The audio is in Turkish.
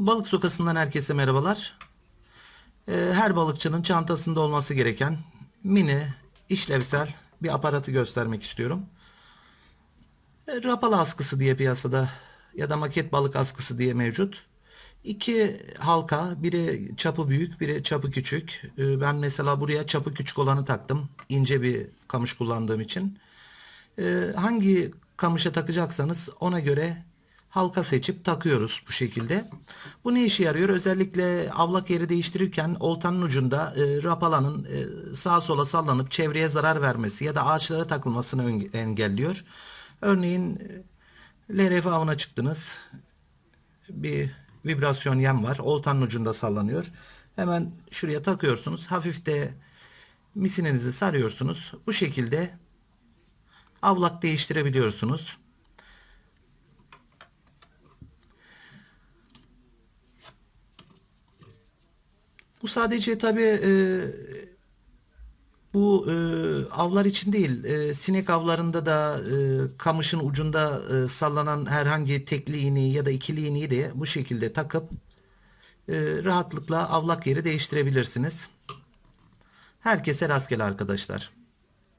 Balık sokasından herkese merhabalar. Ee, Her balıkçının çantasında olması gereken mini, işlevsel bir aparatı göstermek istiyorum. E, Rapala askısı diye piyasada ya da maket balık askısı diye mevcut. İki halka, biri çapı büyük, biri çapı küçük. Ee, Ben mesela buraya çapı küçük olanı taktım. İnce bir kamış kullandığım için. Ee, hangi kamışa takacaksanız ona göre halka seçip takıyoruz bu şekilde. Bu ne işe yarıyor? Özellikle avlak yeri değiştirirken oltanın ucunda e, rapalanın e, sağa sola sallanıp çevreye zarar vermesi ya da ağaçlara takılmasını engelliyor. Örneğin e, LRF avına çıktınız. Bir vibrasyon yem var. Oltanın ucunda sallanıyor. Hemen şuraya takıyorsunuz. Hafif de misininizi sarıyorsunuz. Bu şekilde avlak değiştirebiliyorsunuz. Bu sadece tabii e, bu e, avlar için değil, e, sinek avlarında da e, kamışın ucunda e, sallanan herhangi tekli iğneyi ya da ikili iğneyi de bu şekilde takıp e, rahatlıkla avlak yeri değiştirebilirsiniz. Herkese rastgele arkadaşlar.